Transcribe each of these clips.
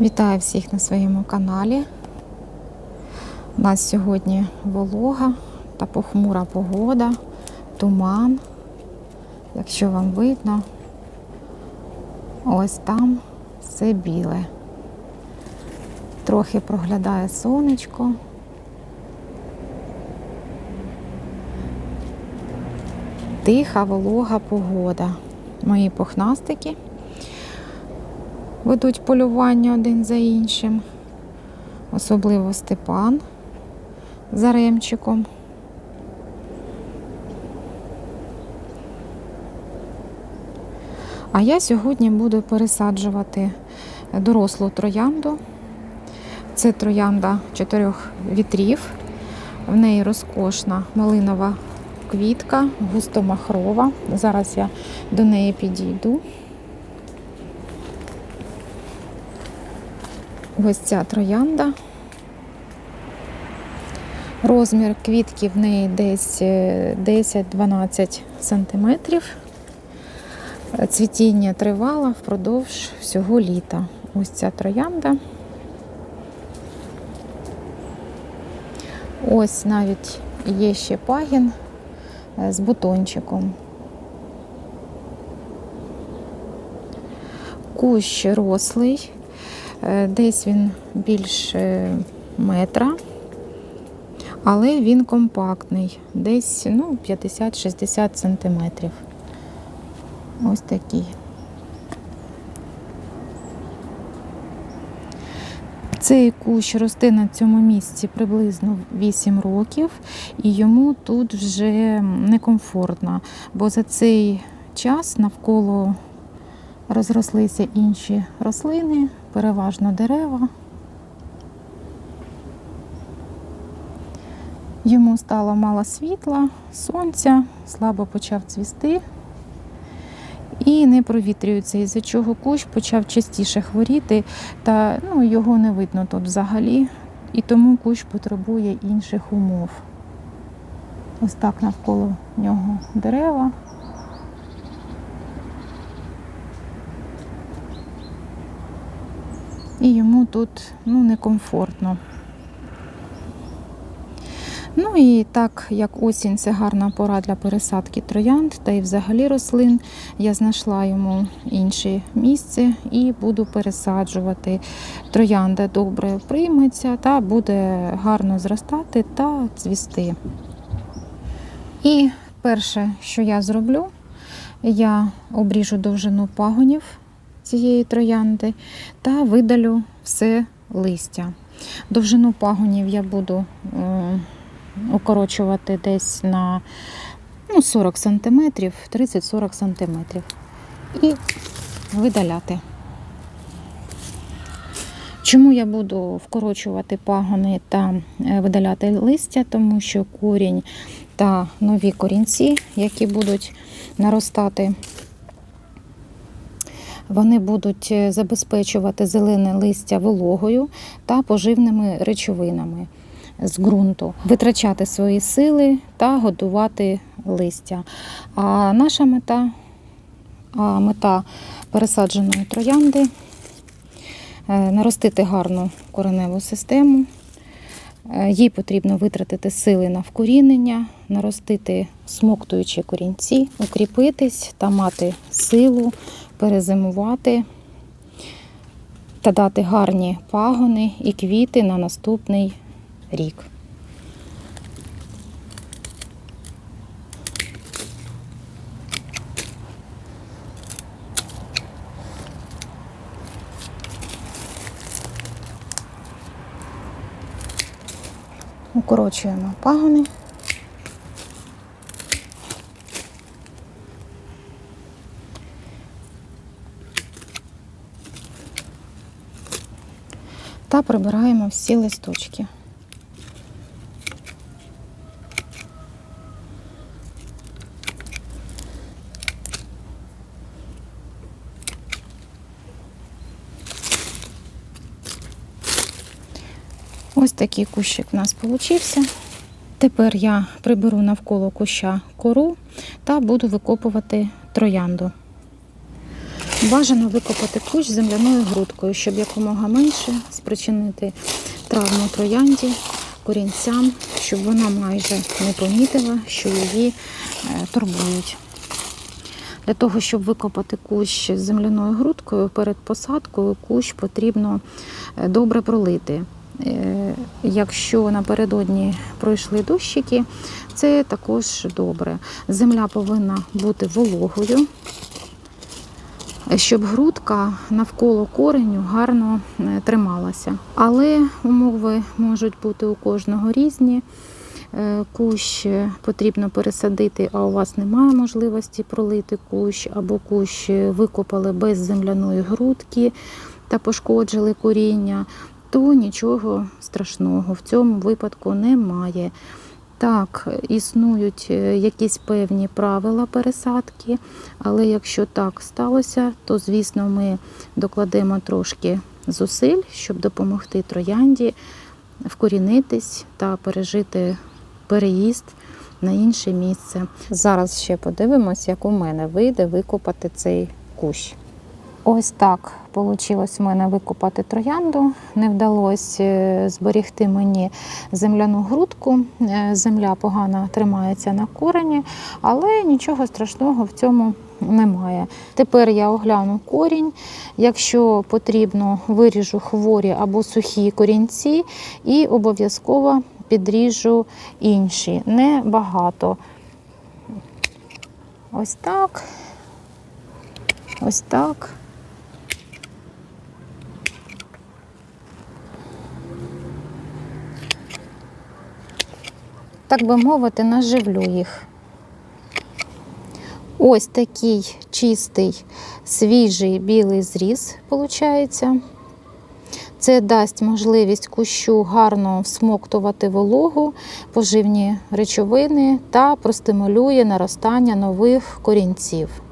Вітаю всіх на своєму каналі. У нас сьогодні волога та похмура погода, туман. Якщо вам видно, ось там все біле. Трохи проглядає сонечко. Тиха, волога погода. Мої пухнастики ведуть полювання один за іншим. Особливо Степан за ремчиком. А я сьогодні буду пересаджувати дорослу троянду. Це троянда чотирьох вітрів. В неї розкошна малинова квітка, густомахрова. Зараз я до неї підійду. Ось ця троянда. Розмір квітки в неї десь е, 10-12 сантиметрів. Цвітіння тривало впродовж всього літа. Ось ця троянда. Ось навіть є ще пагін е, з бутончиком. Кущ рослий, Е, Десь він більше метра, але він компактний, десь ну, 50-60 сантиметрів. Ось такий. Цей кущ росте на цьому місці приблизно 8 років, і йому тут вже некомфортно, бо за цей час навколо розрослися інші рослини, переважно дерева. Йому стало мало світла, сонця, слабо почав цвісти і не провітрюється, із-за чого кущ почав частіше хворіти, та ну, його не видно тут взагалі. І тому кущ потребує інших умов. Ось так навколо нього дерева. І йому тут ну, некомфортно. Ну і так як осінь це гарна пора для пересадки троянд та й взагалі рослин, я знайшла йому інше місце і буду пересаджувати. Троянда добре прийметься та буде гарно зростати та цвісти. І перше, що я зроблю, я обріжу довжину пагонів цієї троянди та видалю все листя. Довжину пагонів я буду е, укорочувати десь на ну, 40 см, 30-40 см. І видаляти. Чому я буду вкорочувати пагони та е, видаляти листя? Тому що корінь та нові корінці, які будуть наростати вони будуть е, забезпечувати зелене листя вологою та поживними речовинами з ґрунту, витрачати свої сили та годувати листя. А наша мета, мета пересадженої троянди е, наростити гарну кореневу систему. Е, їй потрібно витратити сили на вкорінення, наростити смоктуючі корінці, укріпитись та мати силу перезимувати та дати гарні пагони і квіти на наступний рік. Укорочуємо пагони. Та прибираємо всі листочки. Ось такий кущик у нас получився. Тепер я приберу навколо куща кору та буду викопувати троянду. Бажано викопати кущ земляною грудкою, щоб якомога менше спричинити травму троянді, корінцям, щоб вона майже не помітила, що її е, турбують. Для того, щоб викопати кущ земляною грудкою, перед посадкою кущ потрібно е, добре пролити. Е, Якщо напередодні пройшли дощики, це також добре. Земля повинна бути вологою, щоб грудка навколо кореню гарно е, трималася. Але умови можуть бути у кожного різні. Е, Кущ потрібно пересадити, а у вас немає можливості пролити кущ, або кущ викопали без земляної грудки та пошкоджили коріння, то нічого страшного в цьому випадку немає. Так, існують е, якісь певні правила пересадки, але якщо так сталося, то звісно ми докладемо трошки зусиль, щоб допомогти троянді вкорінитись та пережити переїзд на інше місце. Зараз ще подивимось, як у мене вийде викопати цей кущ. Ось так вийшло в мене викопати троянду. Не вдалося е, зберігти мені земляну грудку. Е, Земля погано тримається на корені, але нічого страшного в цьому немає. Тепер я огляну корінь. Якщо потрібно, виріжу хворі або сухі корінці і обов'язково підріжу інші. Небагато. Ось так. Ось так. Так би мовити, наживлю їх. Ось такий чистий, свіжий білий зріз, виходить. Це дасть можливість кущу гарно всмоктувати вологу, поживні речовини та простимулює наростання нових корінців.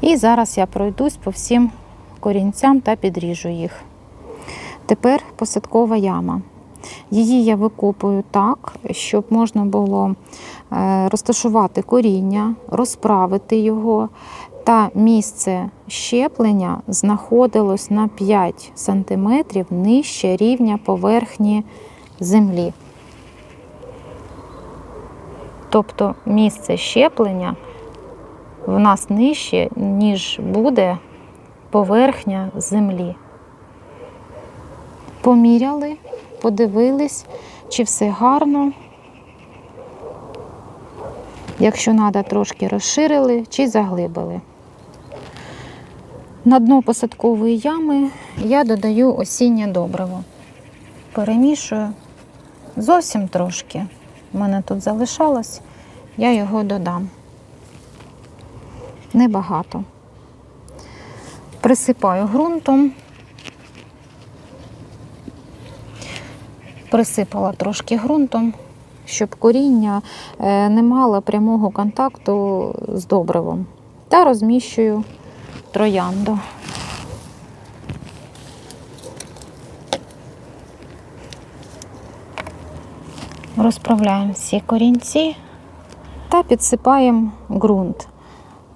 І зараз я пройдусь по всім корінцям та підріжу їх. Тепер посадкова яма. Її я викопую так, щоб можна було е, розташувати коріння, розправити його, та місце щеплення знаходилось на 5 см нижче рівня поверхні землі. Тобто місце щеплення в нас нижче, ніж буде поверхня землі. Поміряли, подивились, чи все гарно. Якщо треба, трошки розширили чи заглибили. На дно посадкової ями я додаю осіннє добриво. Перемішую зовсім трошки. У мене тут залишалось, я його додам. Небагато. Присипаю ґрунтом. Присипала трошки ґрунтом, щоб коріння е, не мало прямого контакту з добривом. Та розміщую троянду. Розправляємо всі корінці та підсипаємо ґрунт.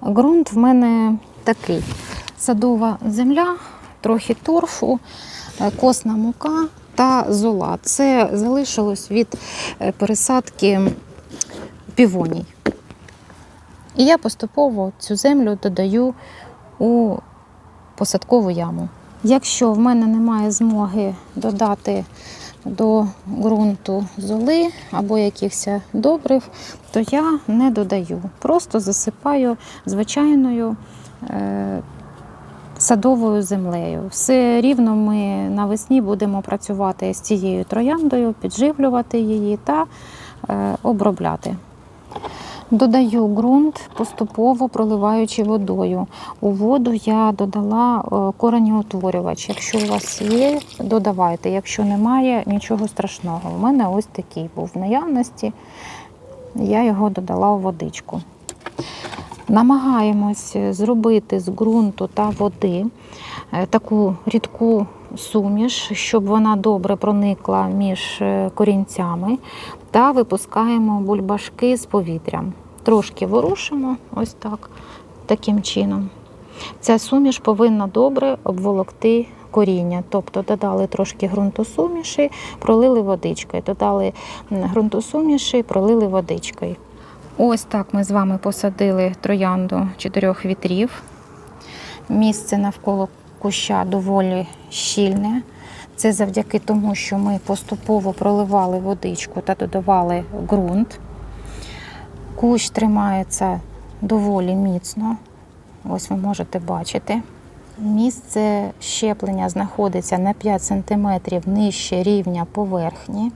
Ґрунт в мене такий: садова земля, трохи торфу, е, косна мука та зола. Це залишилось від е, пересадки півоній. І я поступово цю землю додаю у посадкову яму. Якщо в мене немає змоги додати до ґрунту золи або якихось добрив, то я не додаю. Просто засипаю звичайною е, садовою землею. Все рівно ми навесні будемо працювати з цією трояндою, підживлювати її та е, обробляти. Додаю ґрунт, поступово проливаючи водою. У воду я додала е, коренеутворювач. Якщо у вас є, додавайте. Якщо немає, нічого страшного. У мене ось такий був в наявності. Я його додала у водичку. Намагаємось зробити з ґрунту та води е, таку рідку суміш, щоб вона добре проникла між е, корінцями, та випускаємо бульбашки з повітрям. Трошки ворушимо, ось так, таким чином. Ця суміш повинна добре обволокти коріння. Тобто додали трошки ґрунтосуміші, пролили водичкою. Додали ґрунтосуміші, пролили водичкою. Ось так ми з вами посадили троянду чотирьох вітрів. Місце навколо куща доволі щільне. Це завдяки тому, що ми поступово проливали водичку та додавали ґрунт. Кущ тримається доволі міцно. Ось ви можете бачити. Місце щеплення знаходиться на 5 см нижче рівня поверхні.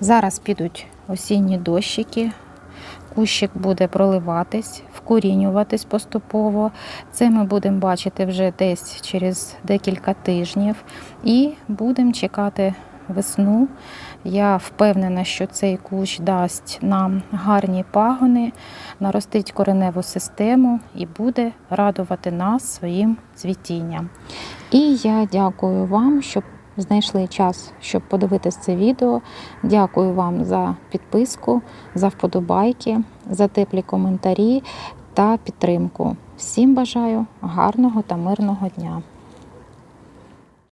Зараз підуть осінні дощики, кущик буде проливатись, вкорінюватись поступово. Це ми будемо бачити вже десь через декілька тижнів і будемо чекати весну. Я впевнена, що цей кущ дасть нам гарні пагони, наростить кореневу систему і буде радувати нас своїм цвітінням. І я дякую вам, що знайшли час, щоб подивитися це відео. Дякую вам за підписку, за вподобайки, за теплі коментарі та підтримку. Всім бажаю гарного та мирного дня!